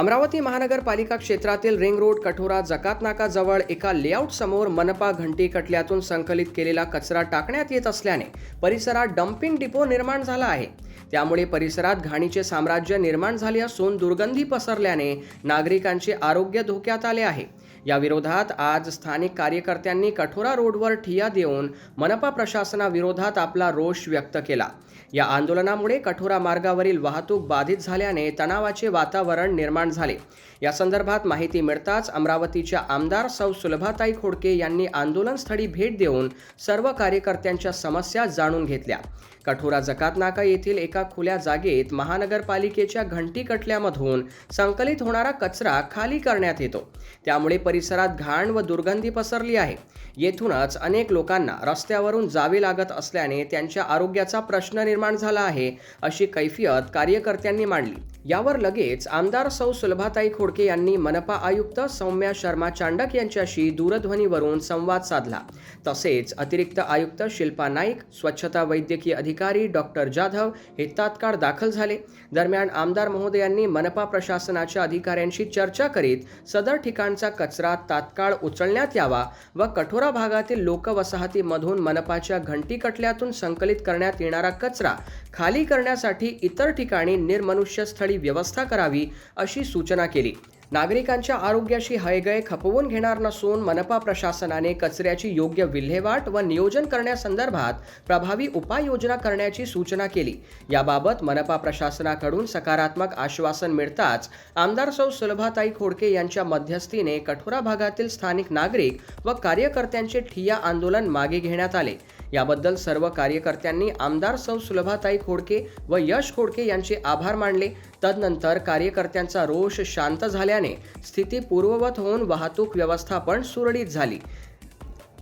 अमरावती महानगरपालिका क्षेत्रातील ring road कठोरा जकात नाकाजवळ एका लेआउट समोर मनपा घंटी कटल्यातून संकलित केलेला कचरा टाकण्यात येत असल्याने परिसरात डम्पिंग डिपो निर्माण झाला आहे. त्यामुळे परिसरात घाणीचे साम्राज्य निर्माण झाले असून दुर्गंधी पसरल्याने नागरिकांचे आरोग्य धोक्यात आले आहे. या विरोधात आज स्थानिक कार्यकर्त्यांनी कठोरा रोडवर ठिया देऊन मनपा प्रशासनाविरोधात आपला रोष व्यक्त केला. या आंदोलनामुळे कठोरा मार्गावरील वाहतूक बाधित झाल्याने तणावाचे वातावरण निर्माण झाले. या संदर्भात माहिती मिळताच अमरावतीच्या आमदार सौ सुलभाताई खोडके यांनी आंदोलनस्थळी भेट देऊन सर्व कार्यकर्त्यांच्या समस्या जाणून घेतल्या. कठोरा जकात नाका येथील एका खुल्या जागेत महानगरपालिकेच्या घंटी कटल्यामधून संकलित होणारा कचरा खाली करण्यात येतो. त्यामुळे परिसरात घाण व दुर्गंधी पसरली आहे. येथूनच अनेक लोकांना रस्त्यावरून जावे लागत असल्याने त्यांच्या आरोग्याचा प्रश्न निर्माण झाला आहे अशी कैफियत कार्यकर्त्यांनी मांडली. यावर लगेच आमदार सौ सुलभाताई खोडके यांनी मनपा आयुक्त सौम्या शर्मा चांडक यांच्याशी दूरध्वनीवरून संवाद साधला. तसेच अतिरिक्त आयुक्त शिल्पा नाईक स्वच्छता वैद्यकीय अधिकारी डॉक्टर जाधव हे तात्काळ दाखल झाले. दरम्यान आमदार महोदयांनी मनपा प्रशासनाच्या अधिकाऱ्यांशी चर्चा करीत सदर ठिकाणचा कचरा तात्काळ उचलण्यात यावा व कठोरा भागातील लोकवसाहतीमधून मनपाच्या घंटी कटल्यातून संकलित करण्यात येणारा कचरा खाली करण्यासाठी इतर ठिकाणी निर्मनुष्यस्थळी व्यवस्था करावी अशी सूचना केली. नागरिकांच्या आरोग्याशी हयगय खपवून घेणार नसून मनपा प्रशासनाने कचऱ्याची योग्य विल्हेवाट व नियोजन करण्यासंदर्भात प्रभावी उपाययोजना करण्याची सूचना केली. याबाबत मनपा प्रशासनाकडून सकारात्मक आश्वासन मिळताच आमदार सौ सुलभाताई खोडके यांच्या मध्यस्थीने कठोरा भागातील स्थानिक नागरिक व कार्यकर्त्यांचे ठिय्या आंदोलन मागे घेण्यात आले. याबद्दल सर्व कार्यकर्त्यांनी आमदार सौ सुलभाताई खोडके व यश खोडके यांचे आभार मानले. तदनंतर कार्यकर्त्यांचा रोष शांत झाल्याने स्थिती पूर्ववत होऊन वाहतूक व्यवस्था पण सुरळीत झाली.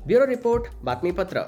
ब्युरो रिपोर्ट बातमीपत्र.